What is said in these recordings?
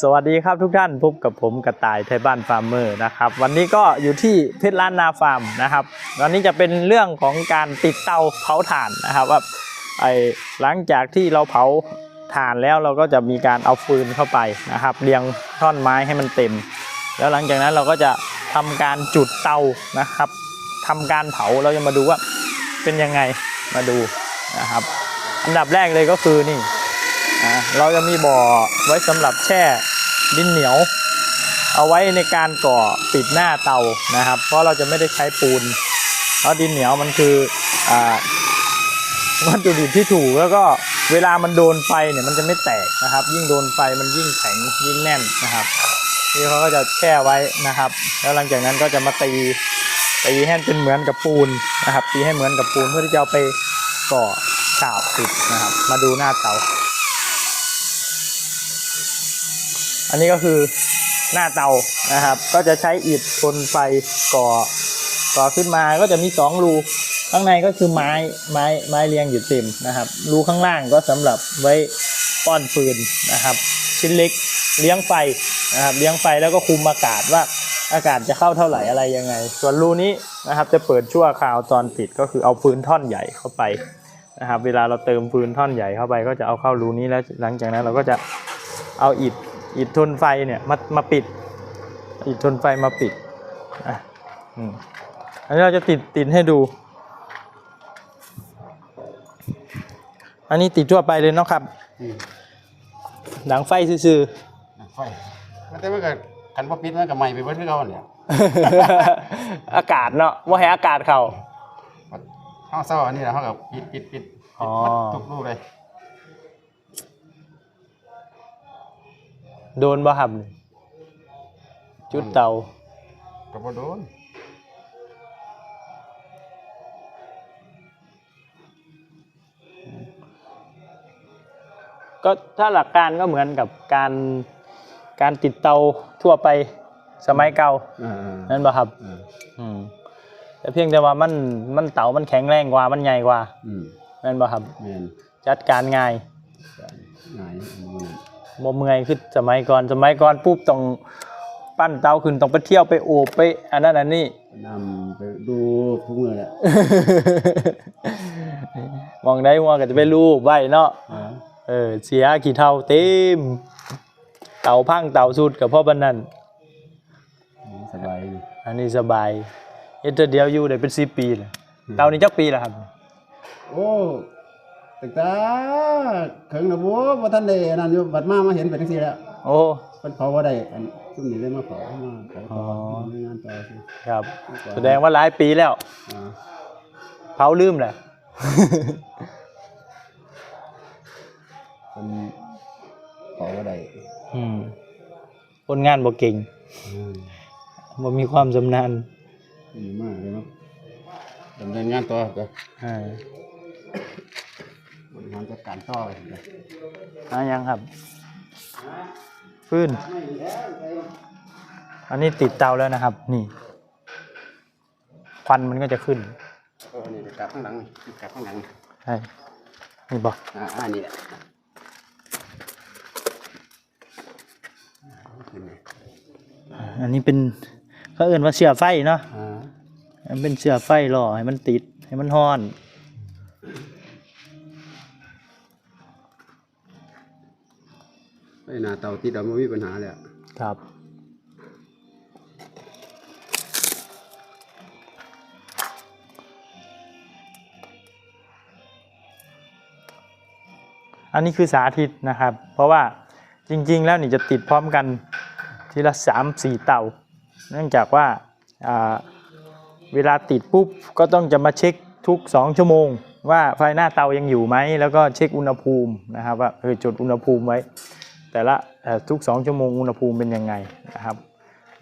สวัสดีครับทุกท่านพบกับผมกระต่ายไทยบ้านฟาร์มเมอร์นะครับ วันนี้ก็อยู่ที่เพชรล้านนาฟาร์มนะครับ วันนี้จะเป็นเรื่องของการติดเตาเผาถ่านนะครับว่าไอหลังจากที่เราเผาถ่านแล้วเราก็จะมีการเอาฟืนเข้าไปนะครับ เรียงท่อนไม้ให้มันเต็ม แล้วหลังจากนั้นเราก็จะทำการจุดเตานะครับทำการเผาเราจะมาดูว่าเป็นยังไงมาดูนะครับ อันดับแรกเลยก็คือนี่ เราจะมีบ่อไว้สำหรับแช่ดินเหนียว เอาไว้ในการก่อปิดหน้าเตานะครับ เพราะเราจะไม่ได้ใช้ปูน เพราะดินเหนียวมันคืออวัตถุดิบที่ถูกแล้วก็เวลามันโดนไฟเนี่ยมันจะไม่แตกนะครับ ยิ่งโดนไฟมันยิ่งแข็งยิ่งแน่นนะครับนี่เขาก็จะแช่ไว้นะครับ แล้วหลังจากนั้นก็จะมาตีตีให้เป็นเหมือนกับปูนนะครับตีให้เหมือนกับปูนเพื่อที่จะเอาไปก่อฉาบปิดนะครับ มาดูหน้าเตา อันนี้ก็คือหน้าเตานะครับ ก็จะใช้อิฐทนไฟก่อก่อขึ้นมาก็จะมีสองรูข้างในก็คือไม้ไม้ไม้เรียงอยู่เต็มนะครับรูข้างล่างก็สำหรับไว้ป้อนฟืนนะครับ ชิ้นเล็กเลี้ยงไฟนะครับเลี้ยงไฟแล้วก็คุมอากาศว่าอากาศจะเข้าเท่าไหร่อะไรยังไง ส่วนรูนี้นะครับจะเปิดชั่วคราวตอนปิดก็คือเอาฟืนท่อนใหญ่เข้าไปนะครับ เวลาเราเติมฟืนท่อนใหญ่เข้าไป ก็จะเอาเข้ารูนี้แล้วหลังจากนั้นเราก็จะเอาอิฐ อิฐทนไฟเนี่ยมามาปิด อิฐทนไฟมาปิดอะอืมอันนี้เราจะติดติดให้ดู อันนี้ติดทั่วไปเลยเนาะครับอืมหนังไฟซื่อไฟมันแต่มันก็คันบ่ปิดมันก็ไหม้ไปเบิดคือเก่าเนี่ยๆ อากาศเนาะว่าให้อากาศเข้าเฮาเซาอันนี้แหละเฮาก็ปิดปิดปิดอ๋อปิดหมดทุกรูเลย โดนบ่ครับนี่จุดเตาก็บ่โดนก็ถ้าหลักการก็เหมือนกับการการติดเตาทั่วไปสมัยเก่าอ่านั่นบ่ครับๆอ่าอืมแต่เพียงแต่ว่ามันมันเต๋ามันแข็งแรงกว่ามันใหญ่กว่าอืมนั่นบ่ครับ แม่นจัดการง่ายง่ายอันนี้ บ่เมื่อยคือสมัยก่อน สมัยก่อนปุ๊บต้องปั้นเตาขึ้นต้องไปเที่ยวไปโอบไปอันนั้นอันนี้ นำไปดูทุกมื้อแหละมองได้หัวก็จะไปรูปไว้เนาะอ่าเออเสียกี่เท่าเต็ม เตาพังเตาสุดกับพ่อบันนั้นสบายอยู่อันนี้สบายเฮ็ดเทื่อเดียวอยู่ได้เป็น10ปีแล้วเตานี้จักปีแล้วครับ โอ้ ตั้งแต่ถึงนะบ่บ่ทันได้อันนั้นอยู่บัดมามาเห็นเป็นจังซี่แล้วโอ้ เพิ่นเผาบ่ได้อันซุ่มนี้เลยมาเผามาเผาอ๋ต่ออมีงานต่อสิครับ แสดงว่าหลายปีแล้ว อ่าเผาลืมแหละเป็นเผาบ่ได้อืมคนงานบ่เก่งอืมบ่มีความชำนาญดีมากเลยเนาะดำเนินงานต่อไปอ่า บริหารจัดการต่อไปเลยอ่ายังครับ ฟื้น อันนี้ติดเตาแล้วนะครับ นี่ ควันมันก็จะขึ้นโอ้นี่กลับข้างหลังนี่กลับข้างหลังใช่นี่บอกอ่าอ่านี่แหละขึ้นนี่อันนี้เป็นเขาเอื่นว่าเสือไฟเนาะอ่ามันเป็นเสือไฟหล่อให้มันติดให้มันฮ้อน หน้าเตาติดเอาไม่มีปัญหาเลยครับ อันนี้คือสาธิตนะครับ เพราะว่าจริง ๆ แล้วนี่จะติดพร้อมกันทีละสามสี่เตา เนื่องจากว่าอ่าเวลาติดปุ๊บก็ต้องจะมาเช็คทุก 2 ชั่วโมง ว่าไฟหน้าเตายังอยู่ไหม แล้วก็เช็คอุณหภูมินะครับว่าเออจดอุณหภูมิไว้ แต่ละเอ่อทุก 2 ชั่วโมงอุณหภูมิเป็นยังไงนะครับ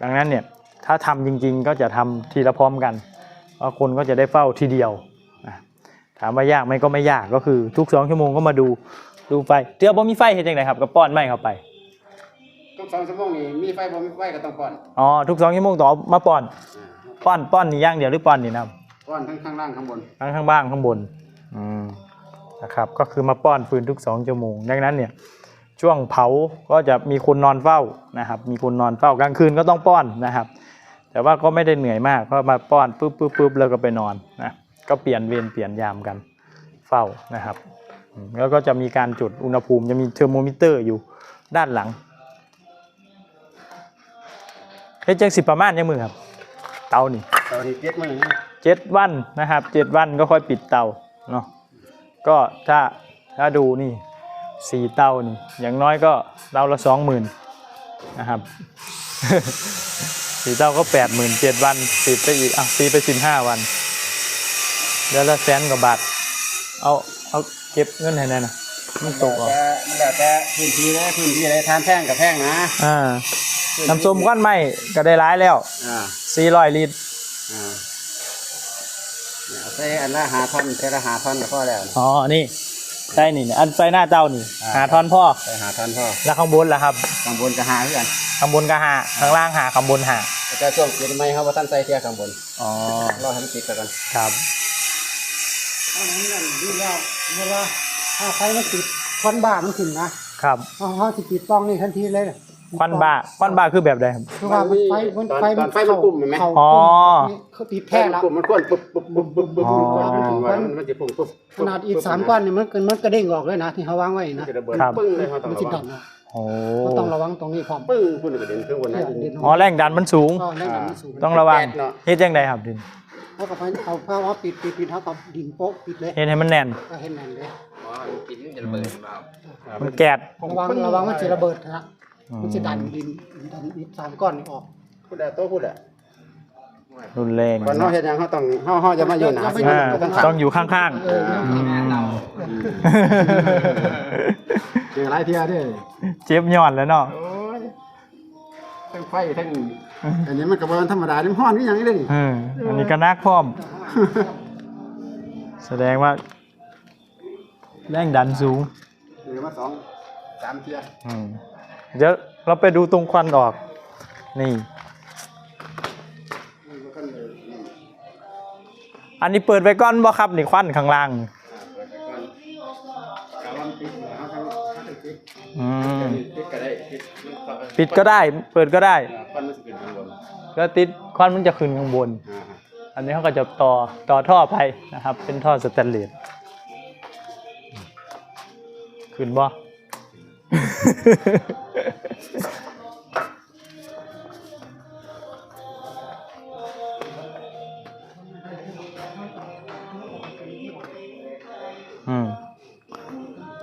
ดังนั้นเนี่ยถ้าทำจริงๆก็จะทำทีละพร้อมกันเพราะคนก็จะได้เฝ้าทีเดียวนะถามว่ายากไหมก็ไม่ยากก็คือทุก 2 ชั่วโมงก็มาดูดูไฟเตือบ่มีไฟเห็นยังไงครับก็ป้อนไม้เข้าไปทุกสองชั่วโมงนี่มีไฟบ่มีไฟก็ต้องป้อนอ๋อทุก2ชั่วโมงต่อมาป้อนอ่าป้อนป้อนนี่อย่างเดียวหรือป้อนนี่นะครับป้อนทั้งข้างล่างข้างบนทั้งข้างบ้างข้างบนอืมนะครับก็คือมาป้อนฟืนทุก2ชั่วโมง ดังนั้นเนี่ย ช่วงเผาก็จะมีคนนอนเฝ้านะครับ มีคนนอนเฝ้ากลางคืนก็ต้องป้อนนะครับ แต่ว่าก็ไม่ได้เหนื่อยมากก็มาป้อนปุ๊บปุ๊บปุ๊บแล้วก็ไปนอนนะก็เปลี่ยนเวรเปลี่ยนยามกันเฝ้านะครับอืมแล้วก็จะมีการจุดอุณหภูมิจะมีเทอร์โมมิเตอร์อยู่ด้านหลังเฮ้ยจังสิประมาณยังมือครับ เตานี่ตอนนี้เก็บมาอย่างนี้เจ็ดวันนะครับเจ็ดวันก็ค่อยปิดเตาเนาะก็ถ้าถ้าดูนี่ สี่เตานี่อย่างน้อยก็เตาละสองหมื่นนะครับสี่เตาก็แปดหมื่นเจ็ดวันติดไปอีกอะตีไปสิบห้าวันเดือนละแสนกว่าบาทเอาเอาเก็บเงินให้แน่นะมันตกออกแต่มันแล้วแต่พื้นที่เลยพื้นที่เลยทานแท่งกับแท่งนะอ่าน้ำส้มก้อนไม้ก็ได้ร้ายแล้วอ่าสี่ร้อยลิตรอ่าเนี่ยเอาใส่อันละหาท่อนใส่ละหาท่อนก็พอแล้วอ๋อนี่ ใช่นี่เนี่ยอันไฟหน้าเจ้านี่ อ่า หาทอนพ่อใส่หาท่อนพอแล้วข้างบนล่ะครับข้างบนก็หาเพื่อนข้างบนก็หาข้างล่างหาข้างบนหาแต่ช่วงเกิดไม่เขาว่าท่านใส่เทียข้างบนอ๋อรอให้มันติดกันครับอันนั้นนั่นดีแล้วเวลาถ้าไฟมันติดควันบ้ามันขึ้นนะครับเขาเขาสิปิดป้องนี่ทันทีเลย ควันบ้าควันบ้าคือแบบใดครับ คือว่ามันไฟมันไฟมันเข้าเข้าอ๋อ เขาติดแค่ละมันควนปุ๊บปุ๊บปุ๊บปุ๊บปุ๊บอ๋อมันมันจะพุ่งปุ๊บขนาดอีกสามก้อนนี่มันมันกระเด้งออกเลยนะที่เขาวางไว้มันนะจะระเบิดครับปึ้งเลยเขาต้องมันระสิวัดังนนะโอ้ก็ต้องระวังตรงนี้พร้อมปึ้งพุ่นกระเด็นขึ้นบนนั้นเดินอ๋อแรงดันมันสูง ก็แรงดันมันสูงต้องระวังแก๊สเนาะเฮ็ดยังไงครับดินเขาก็ไฟเอาผ้าว่าปิดปิดปิดเขากับดินโป๊ะปิดเลยเฮ็ดให้มันแน่น ก็เห็นนั่นเลย มันแกดระวังระวังมันจะระเบิดนะอื มมันจะดันดินดันอีกสามก้อนนี่ออกพูดได้โตพูดได้รุนแรงก่อนเฮาเฮ็ดหยังเฮาต้องเฮาเฮาจะมาอยู่หน้าอ่าต้องต้องอยู่ข้างเออๆอืมเจอหลายเที่ยเด้เจ็บย้อนแล้วเนาะ โอ้ยทั้งไฟทั้งอันนี้มันก็บ่ธรรมดานี่มันฮ้อนคือหยังนี่เด้เอออันนี้ก็นักพร้อม แสดงว่า แรงดันสูง เหลือมาสองสามเที่ย อืม เดี๋ยวเราไปดูตรงควันออก นี่ อันนี้เปิดไว้ก่อนบ่ครับนี่ควันข้างล่างอืมปิดก็ได้ปิดปิดก็ได้ เปิดก็ได้ควันมันสิขึ้นข้างบนแล้วติดควันมันจะขึ้นข้างบน อันนี้เขาก็จะต่อต่อท่อไปนะครับ เป็นท่อสแตนเลสขึ้นบ่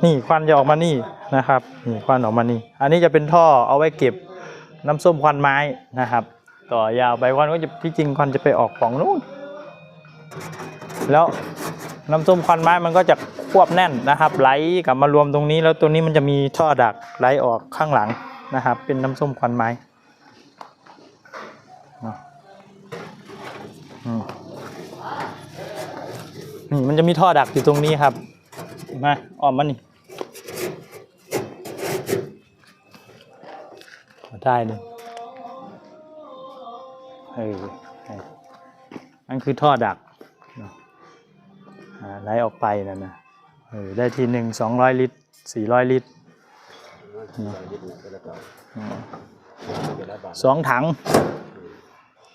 นี่ควันจะออกมานี่นะครับนี่ควันออกมานี่ อันนี้จะเป็นท่อเอาไว้เก็บน้ำส้มควันไม้นะครับ ต่อยาวไปควันก็จะที่จริงควันจะไปออกป่องนู้นแล้วน้ำส้มควันไม้มันก็จะควบแน่นนะครับ ไหลกลับมารวมตรงนี้ แล้วตรงนี้มันจะมีท่อดักไหลออกข้างหลังนะครับ เป็นน้ำส้มควันไม้เนาะอืมนี่มันจะมีท่อดักอยู่ตรงนี้ครับมาออกมานี่ ได้เลยเออนั่นคือท่อดักเนาะอ่าไหลออกไปนั่นนะเออได้ทีหนึ่งสองร้อยลิตรสี่ร้อยลิตรสองถัง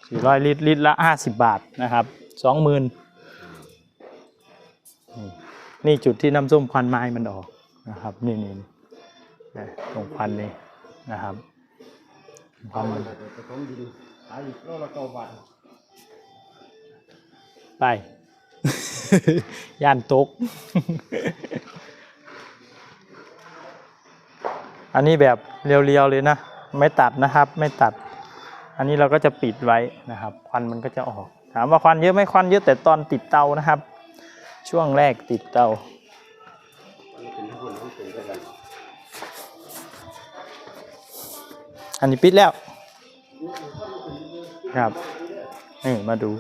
สี่ร้อยลิตร ลิตรละห้าสิบบาทนะครับสองหมื่นนี่จุดที่น้ำส้มควันไม้มันออกนะครับ นี่นี่ตรงควันนี่นะครับ ควันมันผสมดินขายอีกโลละเก้าบาทไป ย่านตก อันนี้แบบเรียวๆเลยนะ ไม่ตัดนะครับ ไม่ตัด อันนี้เราก็จะปิดไว้นะครับ ควันมันก็จะออก ถามว่าควันเยอะไหมควันเยอะแต่ตอนติดเตานะครับ ช่วงแรกติดเตา อันนี้ปิดแล้วครับนี่มาดู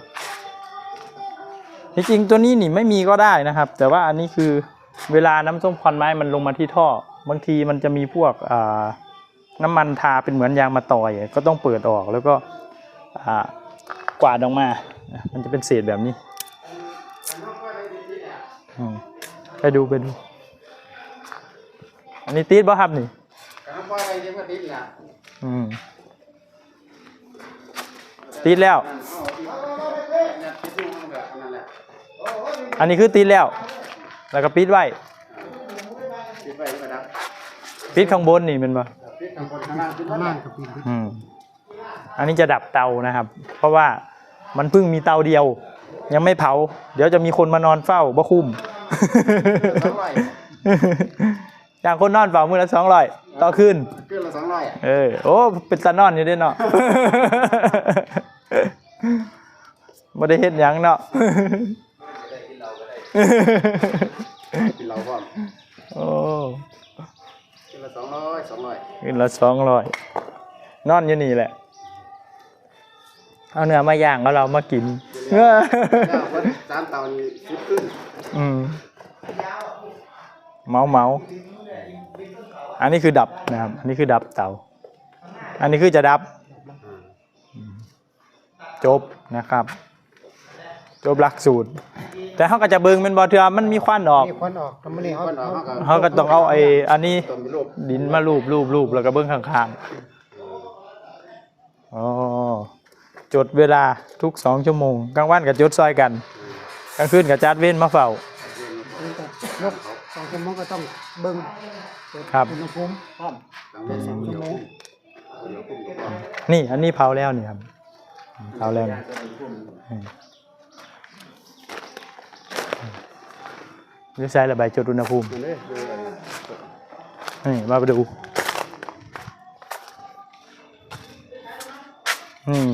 จริงตัวนี้นี่ไม่มีก็ได้นะครับ แต่ว่าอันนี้คือเวลาน้ำส้มควันไม้มันลงมาที่ท่อ บางทีมันจะมีพวกน้ำมันทาเป็นเหมือนยางมาต่อย ก็ต้องเปิดออกแล้วก็กวาดออกมา มันจะเป็นเศษแบบนี้ไปดูไปดู อันนี้ตีดป่ะครับนี่ยังว่าติดล่ะ อืมติดแล้วเนี่ยติดอยู่มันก็นั่นแหละอันนี้คือติดแล้ว แล้วก็ปิดไว้ติดไว้ก็ดับปิดข้างบนนี่แมันบ่ติดข้างบนข้างล่างติดไว้ข้างล่างกับปีนอืมอันนี้จะดับเตานะครับ เพราะว่ามันเพิ่งมีเตาเดียว ยังไม่เผา เดี๋ยวจะมีคนมานอนเฝ้าบ่คุ้มสองร้อยอย่างคนนอนเฝ้ามือละสองร้อยต่อคืนเกินละส องร้อยเออโอ้เป็นตานอนอยู่เด้วยเนาะบ่ได้เฮ็ดหยังเนาะกินเราพร้อมโอ้กินละสองร้อยสองร้อยคืนละสองร้อยนอนอยู่นี่แหละ เอาเนื้อมาย่างแล้วเรามากินแล้ววันสามเตานี่สิบขึ้นอืมเมาเมา อันนี้คือดับนะครับ อันนี้คือดับเตา อันนี้คือจะดับ จบนะครับ จบหลักสูตร แต่เขาก็จะเบิงเป็นบอเทือมันมีควันออกมีควันออกทำไมนี่เขาคนออกเขาก็ต้องเอาไอ้อันนี้ดินมาลูบลูบลูบแล้วก็เบิ้งข้างๆอ๋อจดเวลาทุกสองชั่วโมงกลางวันกับจดซอยกันกลางคืนกับจัดเว้นมาเฝ้ายก สองชั่วโมงก็ต้องเบิ่งเปิดครับ อุณหภูมิพร้อมเป็นสองชั่วโมงนี่อันนี้เผาแล้วนี่ครับเผาแล้วนี่อืมนี่ใช้ระบายจดอุณหภูมิมันเลยดูอะไรนี่มาไปดูอืม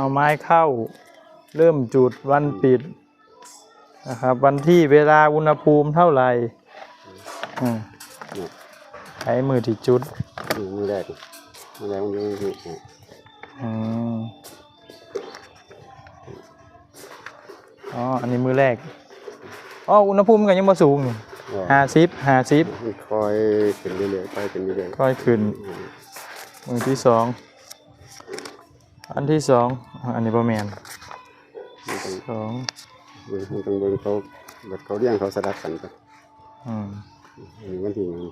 เอาไม้เข้า เริ่มจุดวันปิดนะครับ วันที่เวลาอุณหภูมิเท่าไหร่อืมใช้มือที่จุดมือแรกมือแรกมันอยู่นี่อืมอ๋ออันนี้มือแรกอ๋ออุณหภูมิก็ยังมาสูงห้าสิบห้าสิบมันคอยเป็นเรื่อยๆคอยเป็นเรื่อยๆค่อยขึ้นมือที่สอง อันที่สองอะอันนี้ประแมนๆมันต้องสองมันต้องเบิ่งเขาบัดเขาเลี้ยงเขาสลับกันไปอืมอันนี้วันที่หนึ่ง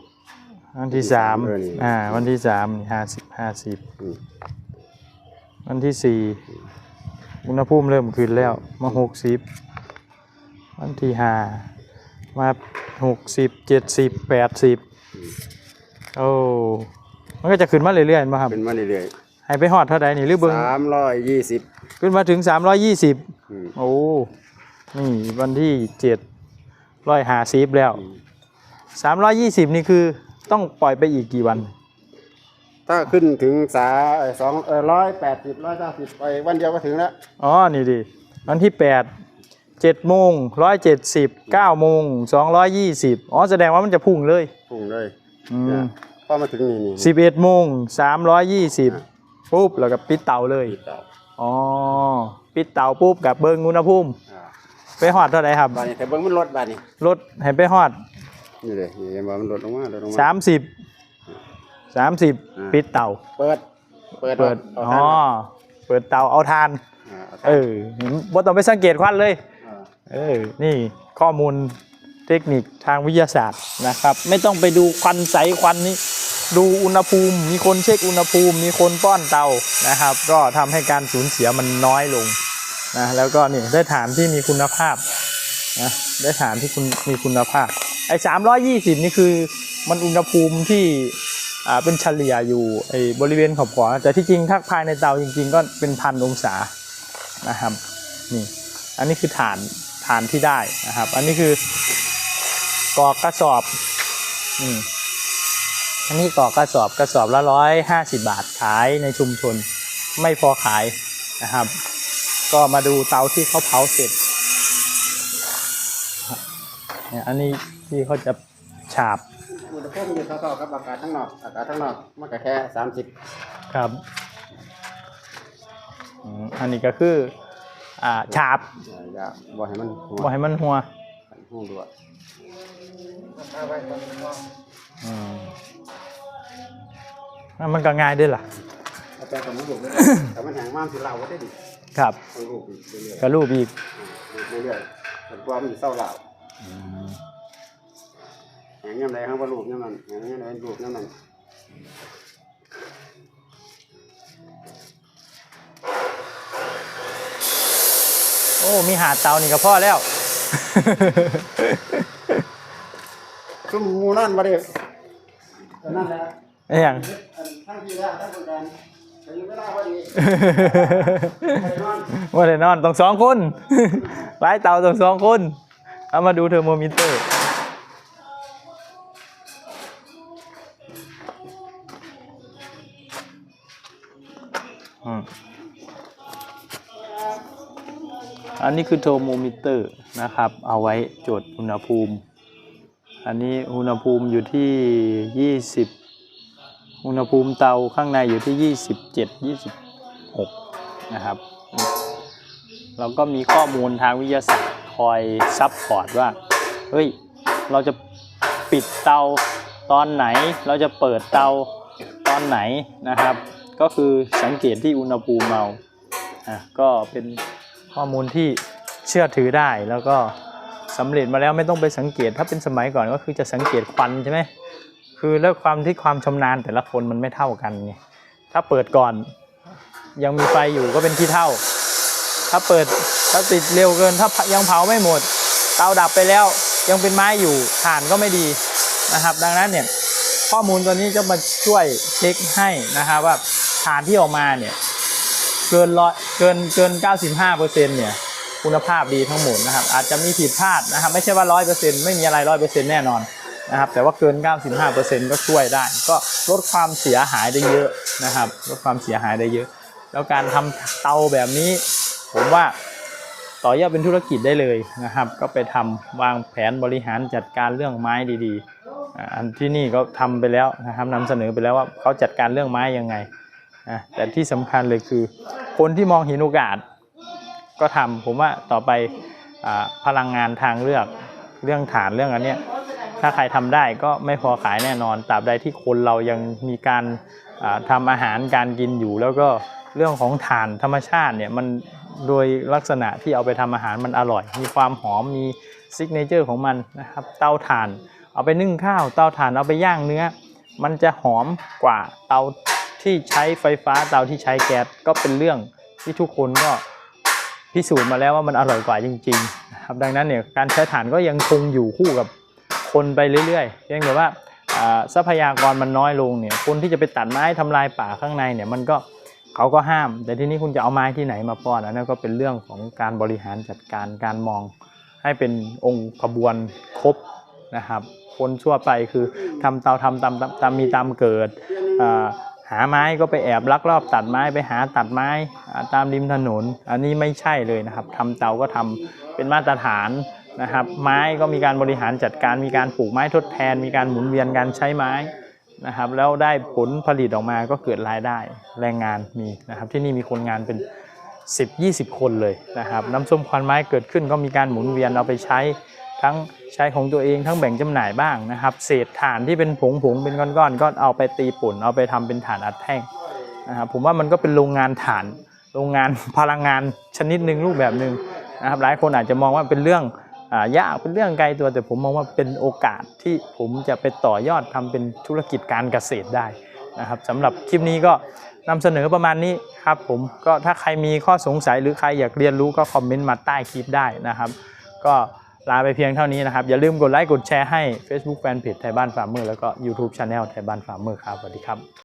อันที่สามเออนี่ อ่า วันที่สามนี่ห้าสิบห้าสิบอืมวันที่สี่อุณหภูมิเริ่มขึ้นแล้วมาหกสิบวันที่ห้ามาหกสิบเจ็ดสิบแปดสิบโอ้มันก็จะขึ้นมาเรื่อยๆเห็นไหมครับ เป็นมาเรื่อย ให้ไปหอดเท่าใดนี่หรือเบิ้งๆสามร้อยยี่สิบขึ้นมาถึงสามร้อยยี่สิบอืมโอ้นี่วันที่เจ็ดร้อยหาซีฟแล้วสามร้อยยี่สิบนี่คือต้องปล่อยไปอีกกี่วัน ถ้าขึ้นถึงสาสองเออร้อยแปดสิบร้อยเก้าสิบไปวันเดียวก็ถึงแล้วอ๋อนี่ดิวันที่แปดเจ็ดโมงร้อยเจ็ดสิบเก้าโมงสองร้อยยี่สิบอ๋อแสดงว่ามันจะพุ่งเลย พุ่งเลยอืเนี่มยพอมาถึงนี่นี่สิบเอ็ดโมงสามร้อยยี่สิบ ปุ๊บแล้วก็ปิดเตาเลย ปิดเตาอ๋อ ปิดเตาปุ๊บกับเบิ้งอุณหภูมิ อ่าไปหอดเท่าไหร่ครับ บานนี้แต่เบิ้งมันลดบานนี้ลดให้ไปหอด นี่เลยนี่เห็นว่ามันลดลงมาลดลงมาสามสิบสามสิบอ่าปิดเตา เปิด เปิดเปิด อาอ๋อ ทานเปิดเตาเอาทานาาทานเออบ่ต้องไปสังเกตควันเลยอ่าเออ นี่ข้อมูลเทคนิคทางวิทยาศาสตร์นะครับ ไม่ต้องไปดูควันใสควันนี้ ดูอุณหภูมิ มีคนเช็คอุณหภูมิ มีคนป้อนเตานะครับ ก็ทำให้การสูญเสียมันน้อยลงนะแล้วก็นี่ได้ฐานที่มีคุณภาพนะได้ฐานที่คุณมีคุณภาพไอ้สามร้อยยี่สิบนี่คือมันอุณหภูมิที่อ่าเป็นเฉลี่ยอยู่ไอ้บริเวณขอบขวาแต่ที่จริงถ้าภายในเตาจริง ๆ ก็เป็นพันองศานะครับนี่อันนี้คือฐานฐานที่ได้นะครับ อันนี้คือกอกกระสอบอืม อันนี้กอกกระสอบกระสอบละร้อยห้าสิบาทขายในชุมชน ไม่พอขายนะครับ ก็มาดูเตาที่เขาเผาเสร็จเนี่ยอันนี้ที่เขาจะฉาบอุณหภูมิอยู่เท่าๆกับอากาศข้างนอกอากาศข้างนอกมันก็แค่สามสิบครับอืมอันนี้ก็คืออ่าฉาบอย่าบ่ให้มันหัวบ่ให้มันหัวห้องด้วยอื มอะมันก็ง่ายด้วยล่ะเอาแต่สมมติลูกเลยแต่มันแห้งมากสิเราก็ได้ดิครับต้องรูปอีกเรื่อยกระรูปอีกๆรูปเรื่อยๆแต่ว่ามันเศร้าเหล่าอย่างเงี้ยไหนครับว่ารูปเนี่ยมันอย่างเงี้ยไหนรูปเนี่ยมันโอ้ มีหาดเตานี่ก็พอแล้ว ซุ้มหมูนั่นมาดิ นั่นแหละไอ้หยังทั้งที่แล้วทั้งคนกันถึงเวลาพอดีไปนอนว่าแต่นอนต้องสองคนไล่เตาต้องสองคน เอามาดูเทอร์โมมิเตอร์อืมอันนี้คือเทอร์โมมิเตอร์นะครับ เอาไว้จดอุณหภูมิ อันนี้อุณหภูมิอยู่ที่ 20 อุณหภูมิเตาข้างในอยู่ที่ 27 26 นะครับ แล้วก็มีข้อมูลทางวิทยาศาสตร์คอยซับพอร์ตว่า เฮ้ย เราจะปิดเตาตอนไหน เราจะเปิดเตาตอนไหนนะครับ ก็คือสังเกตที่อุณหภูมิเราอะก็เป็นข้อมูลที่เชื่อถือได้แล้วก็ สำเร็จมาแล้วไม่ต้องไปสังเกต ถ้าเป็นสมัยก่อนก็คือจะสังเกตควันใช่ไหมคือแล้วความที่ความชำนาญแต่ละคนมันไม่เท่ากันไงถ้าเปิดก่อน ยังมีไฟอยู่ก็เป็นขี้เท่า ถ้าเปิดถ้าติดเร็วเกินถ้ายังเผาไม่หมด เตาดับไปแล้วยังเป็นไม้อยู่ถ่านก็ไม่ดีนะครับ ดังนั้นเนี่ยข้อมูลตัวนี้จะมาช่วยเช็คให้นะครับว่าถ่านที่ออกมาเนี่ยเกินร้อยเกินเกิน 95เปอร์เซ็นเนี่ย คุณภาพดีทั้งหมดนะครับ อาจจะมีผิดพลาดนะครับ ไม่ใช่ว่า100%ไม่มีอะไร100%แน่นอนนะครับ แต่ว่าเกิน 95%ก็ช่วยได้ ก็ลดความเสียหายได้เยอะนะครับ ลดความเสียหายได้เยอะ แล้วการทำเตาแบบนี้ ผมว่าต่อยอดเป็นธุรกิจได้เลยนะครับ ก็ไปทำวางแผนบริหารจัดการเรื่องไม้ดีๆอันที่นี่ก็ทำไปแล้วนะครับนำเสนอไปแล้วว่าเขาจัดการเรื่องไม้ยังไงแต่ที่สำคัญเลยคือ คนที่มองเห็นโอกาส ก็ทำผมว่าต่อไปอพลังงานทางเลือกเรื่องฐานเรื่องอันเนี้ยถ้าใครทำได้ก็ไม่พอขายแน่นอนตราบใดที่คนเรายังมีการอ่าทำอาหารการกินอยู่ แล้วก็เรื่องของฐานธรรมชาติเนี่ยมันโดยลักษณะที่เอาไปทำอาหารมันอร่อย มีความหอมมีซิกเนเจอร์ของมันนะครับเตาถ่าน เอาไปนึ่งข้าวเตาถ่านเอาไปย่างเนื้อ มันจะหอมกว่าเตาที่ใช้ไฟฟ้าเตาที่ใช้แก๊สก็เป็นเรื่องที่ทุกคนก็ พิสูจน์มาแล้วว่ามันอร่อยกว่าจริงๆนะครับดังนั้นเนี่ยการใช้ถ่านก็ยังคงอยู่คู่กับคนไปเรื่อยๆเพียงแต่ว่าทรัพยากรมันน้อยลงเนี่ยคนที่จะไปตัดไม้ทำลายป่าข้างในเนี่ยมันก็เขาก็ห้าม แต่ทีนี้คุณจะเอาไม้ที่ไหนมาป้อนอันนั้นก็เป็นเรื่องของการบริหารจัดการการมอง ให้เป็นองค์ขบวนครบนะครับ คนชั่วไปคือทำเตาทำตามตามตามมีตามเกิดอ่า หาไม้ก็ไปแอบลักลอบตัดไม้ไปหาตัดไม้ตามริมถนน อันนี้ไม่ใช่เลยนะครับทำเตาก็ทำเป็นมาตรฐานนะครับ ไม้ก็มีการบริหารจัดการมีการปลูกไม้ทดแทน มีการหมุนเวียนการใช้ไม้นะครับ แล้วได้ผลผลิตออกมาก็เกิดรายได้แรงงานมีนะครับ ที่นี่มีคนงานเป็น 10 20 คนเลยนะครับ น้ำส้มควันไม้เกิดขึ้นก็มีการหมุนเวียนเอาไปใช้ ทั้งใช้ของตัวเองทั้งแบ่งจำหน่ายบ้างนะครับ เศษถ่านที่เป็นผงผงเป็นก้อนๆก็เอาไปตีปุ่น เอาไปทำเป็นถ่านอัดแท่งนะครับผมว่ามันก็เป็นโรงงานถ่าน โรงงานพลังงานชนิดหนึ่งรูปแบบหนึ่งนะครับหลายคนอาจจะมองว่าเป็นเรื่องอายากเป็นเรื่องไกลตัวแต่ผมมองว่าเป็นโอกาสที่ผมจะไปต่อยอดทำเป็นธุรกิจการเกษตรได้นะครับสำหรับคลิปนี้ก็นำเสนอประมาณนี้ครับผมก็ถ้าใครมีข้อสงสัยหรือใครอยากเรียนรู้ก็คอมเมนต์มาใต้คลิปได้นะครับ ก็ ลาไปเพียงเท่านี้นะครับ อย่าลืมกดไลค์กดแชร์ให้ Facebook Fanpage ไทยบ้านฟาร์มเมอร์แล้วก็ YouTube Channel ไทยบ้านฟาร์มเมอร์ครับสวัสดีครับ